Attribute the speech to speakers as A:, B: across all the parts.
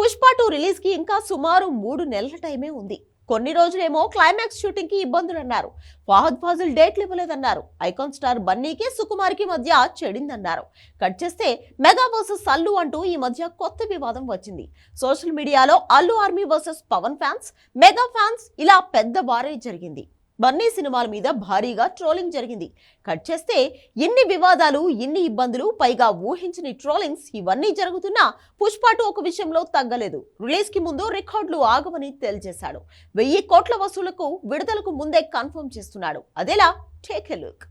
A: Pushpa two రిలీజ్కి ఇంకా సుమారు మూడు నెలల టైమే ఉంది. కొన్ని రోజులేమో క్లైమాక్స్ షూటింగ్కి ఇబ్బందులు అన్నారు ఫహద్ ఫాజిల్ డేట్లు ఇవ్వలేదన్నారు. ఐకాన్ స్టార్ బన్నీకి సుకుమార్కి మధ్య చెడిందన్నారు. కట్ చేస్తే మెగా వర్సెస్ అల్లు అంటూ ఈ మధ్య కొత్త వివాదం వచ్చింది. సోషల్ మీడియాలో Allu army versus Pawan fans mega fans ఇలా పెద్ద వారే జరిగింది. బన్నీ సినిమాల మీద భారీగా ట్రోలింగ్ జరిగింది. కట్ చేస్తే ఇన్ని వివాదాలు ఇన్ని ఇబ్బందులు పైగా ఊహించని ట్రోలింగ్స్ ఇవన్నీ జరుగుతున్నా పుష్పాటు ఒక విషయంలో తగ్గలేదు. రిలీజ్కి ముందు రికార్డులు ఆగవని తేల్చేశాడు వెయ్యి కోట్ల వసూలకు విడుదలకు ముందే కన్ఫర్మ్ చేస్తున్నాడు. అదేలా take a look.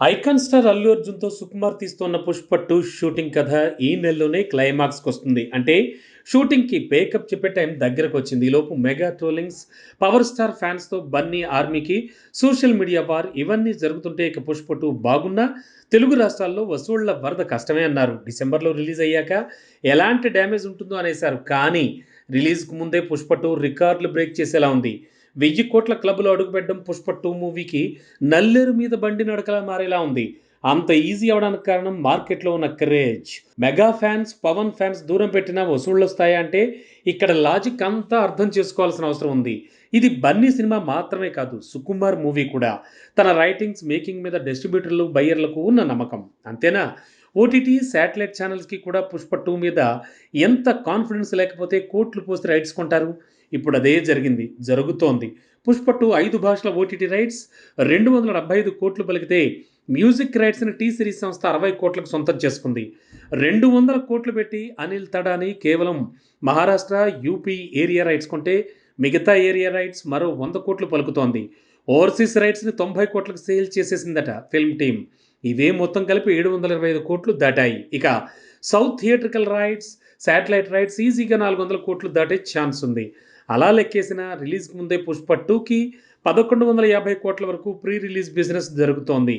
B: Icon star Allu అర్జున్తో Sukumar తీస్తున్న పుష్ప టూ షూటింగ్ కథ ఈ నెలలోనే క్లైమాక్స్కి వస్తుంది అంటే షూటింగ్కి పేకప్ చెప్పే టైం దగ్గరకు వచ్చింది ఈలోపు మెగా ట్రోలింగ్స్ పవర్ స్టార్ ఫ్యాన్స్తో బన్నీ ఆర్మీకి సోషల్ మీడియా వార్ ఇవన్నీ జరుగుతుంటే ఇక పుష్ప టూ బాగున్నా తెలుగు రాష్ట్రాల్లో వసూళ్ళ వరద కష్టమే అన్నారు. డిసెంబర్లో రిలీజ్ అయ్యాక ఎలాంటి డ్యామేజ్ ఉంటుందో అనేశారు. కానీ రిలీజ్కు ముందే పుష్ప టూ రికార్డులు బ్రేక్ చేసేలా ఉంది. వెయ్యి కోట్ల క్లబ్లో అడుగుపెట్టడం పుష్ప టూ మూవీకి నల్లేరు మీద బండి నడకలా మారేలా ఉంది. అంత ఈజీ అవడానికి కారణం మార్కెట్లో ఉన్న craze. Mega fans Pawan fans దూరం పెట్టినా వసూళ్ళు వస్తాయా అంటే ఇక్కడ లాజిక్ అంతా అర్థం చేసుకోవాల్సిన అవసరం ఉంది. ఇది బన్నీ సినిమా మాత్రమే కాదు సుకుమార్ మూవీ కూడా. తన రైటింగ్స్ మేకింగ్ మీద డిస్ట్రిబ్యూటర్లు బయ్యర్లకు ఉన్న నమ్మకం. అంతేనా? ఓటీటీ శాటిలైట్ ఛానల్స్కి కూడా పుష్ప టూ మీద ఎంత కాన్ఫిడెన్స్ లేకపోతే కోట్లు పోసి రైట్స్ కొంటారు? ఇప్పుడు అదే జరిగింది జరుగుతోంది. పుష్ప టూ ఐదు భాషల ఓటీటీ రైట్స్ రెండు వందల డెబ్బై ఐదు కోట్లు పలికితే మ్యూజిక్ రైట్స్ని టీ సిరీస్ సంస్థ అరవై కోట్లకు సొంతం చేసుకుంది. రెండు వందల కోట్లు పెట్టి అనిల్ తడాని కేవలం మహారాష్ట్ర యూపీ ఏరియా రైట్స్ కొంటే మిగతా ఏరియా రైట్స్ మరో వంద కోట్లు పలుకుతోంది. ఓవర్సీస్ రైట్స్ని తొంభై కోట్లకు సేల్ చేసేసిందట ఫిల్మ్ టీం ఇవే మొత్తం కలిపి ఏడు వందల ఇరవై ఐదు కోట్లు దాటాయి. ఇక south theatrical rights satellite rights ఈజీగా నాలుగు వందల కోట్లు దాటే ఛాన్స్ ఉంది. అలా లెక్కేసిన రిలీజ్కి ముందే పుష్ప టూకి పదకొండు వందల యాభై కోట్ల వరకు ప్రీ రిలీజ్ బిజినెస్ జరుగుతోంది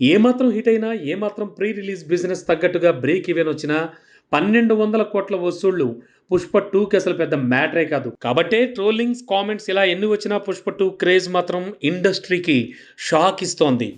B: ఏమాత్రం హిట్ అయినా ఏమాత్రం ప్రీ రిలీజ్ బిజినెస్ తగ్గట్టుగా బ్రేక్ ఈవెన్ వచ్చినా పన్నెండు వందల కోట్ల వసూళ్ళు పుష్ప టూకి అసలు పెద్ద మ్యాటరే కాదు. కాబట్టే ట్రోలింగ్స్ కామెంట్స్ ఇలా ఎన్ని వచ్చినా పుష్ప టూ క్రేజ్ మాత్రం ఇండస్ట్రీకి షాక్ ఇస్తోంది.